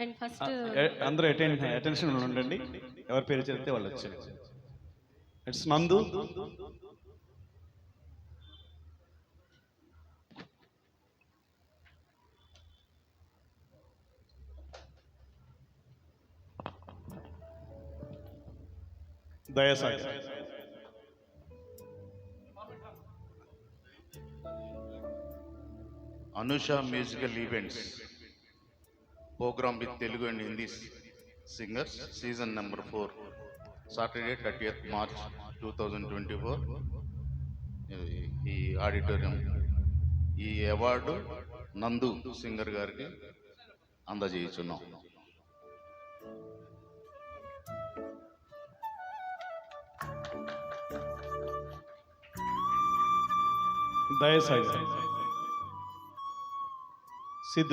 And first ఎ- అందరూ attend attention ఉండండి. ఎవరి పేరు చెప్తే వాళ్ళు వచ్చారు. ఇట్స్ నందు దయసాగి Anusha program with Telugu and Hindi singers season number four Saturday thirtieth March two thousand twenty four ఈ ఆడిటోరియం ఈ అవార్డు నందు సింగర్ గారికి అందజేయుచున్నాం దయసాయి సిద్ధు